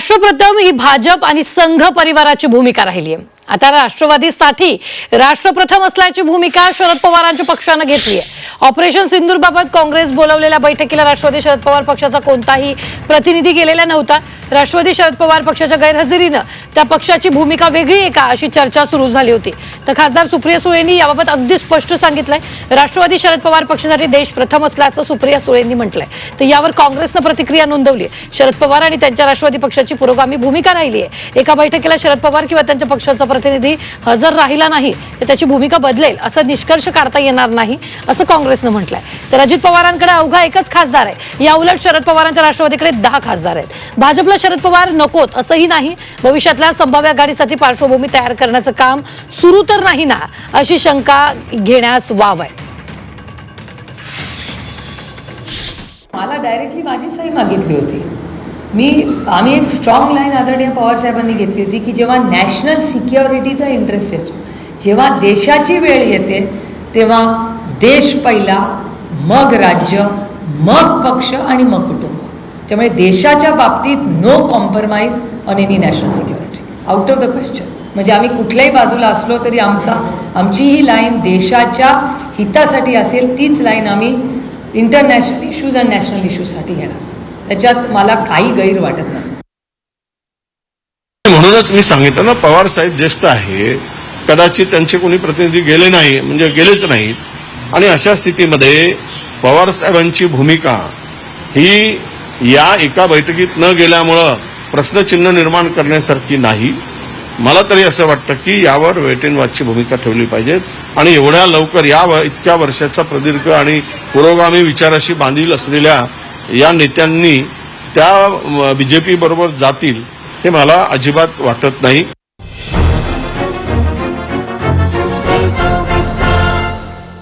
राष्ट्रप्रथम ही भाजप आणि संघ परिवाराची भूमिका राहिली आहे आता राष्ट्रवादीसाठी राष्ट्रप्रथम असल्याची भूमिका शरद पवारांच्या पक्षानं घेतली आहे ऑपरेशन सिंदूरबाबत काँग्रेस बोलवलेल्या बैठकीला राष्ट्रवादी शरद पवार पक्षाचा कोणताही प्रतिनिधी गेलेला नव्हता. राष्ट्रवादी शरद पवार पक्षाच्या गैरहजेरीनं त्या पक्षाची भूमिका वेगळी आहे का अशी चर्चा सुरू झाली होती. तर खासदार सुप्रिया सुळेंनी याबाबत अगदी स्पष्ट सांगितलंय. राष्ट्रवादी शरद पवार पक्षासाठी देश प्रथम असल्याचं सुप्रिया सुळेंनी म्हटलंय. तर यावर काँग्रेसनं प्रतिक्रिया नोंदवली शरद पवार आणि त्यांच्या राष्ट्रवादी पक्षाची पुरोगामी भूमिका राहिली आहे. एका बैठकीला शरद पवार किंवा त्यांच्या पक्षाचा प्रतिनिधी हजर राहिला नाही तर त्याची भूमिका बदलेल असा निष्कर्ष काढता येणार नाही असं काँग्रेस काँग्रेसनं म्हटलंय. तर अजित पवारांकडे अवघा एकच खासदार आहे. या उलट शरद पवारांच्या राष्ट्रवादीकडे दहा खासदार आहेत. भाजपला शरद पवार नकोत असंही नाही. भविष्यातल्या संभाव्य आघाडीसाठी पार्श्वभूमी तयार करण्याचं काम सुरू तर नाही ना अशी शंका घेण्यास वाव आहे. मला डायरेक्टली माझी सही मागितली होती. मी आम्ही एक स्ट्रॉंग लाईन आदरणीय पवारसाहेबांनी घेतली होती की जेव्हा नॅशनल सिक्युरिटीचा इंटरेस्ट येतो जेव्हा देशाची वेळ येते तेव्हा देश पहिला मग राज्य मग पक्ष आणि मग कुटुंब. त्यामुळे देशाच्या बाबतीत no compromise on any national security out of the question म्हणजे आम्ही कुठल्याही बाजूला असलो तरी आमचा आमची ही लाईन देशाच्या हितासाठी असेल तीच लाईन आम्ही इंटरनॅशनल इश्यूज आणि नॅशनल इश्यूजसाठी घेणार. त्याच्यात मला काही गैर वाटत नाही. म्हणूनच मी सांगितलं ना पवार साहेब ज्येष्ठ आहे कदाचित त्यांचे कोणी प्रतिनिधी गेले नाही म्हणजे गेलेच नाहीत. आणि अशा स्थितीमध्ये पवार साहेबांची भूमिका ही या एका बैठकीत न गेल्यामुळं प्रश्नचिन्ह निर्माण करण्यासारखी नाही. मला तरी असं वाटतं की यावर वेट अँड वॉचची भूमिका ठेवली पाहिजे आणि एवढ्या लवकर या व- इतक्या वर्षाचा प्रदीर्घ आणि पुरोगामी विचाराशी बांधील असलेल्या या नेत्यांनी त्या बीजेपी बरोबर जातील हे मला अजिबात वाटत नाही.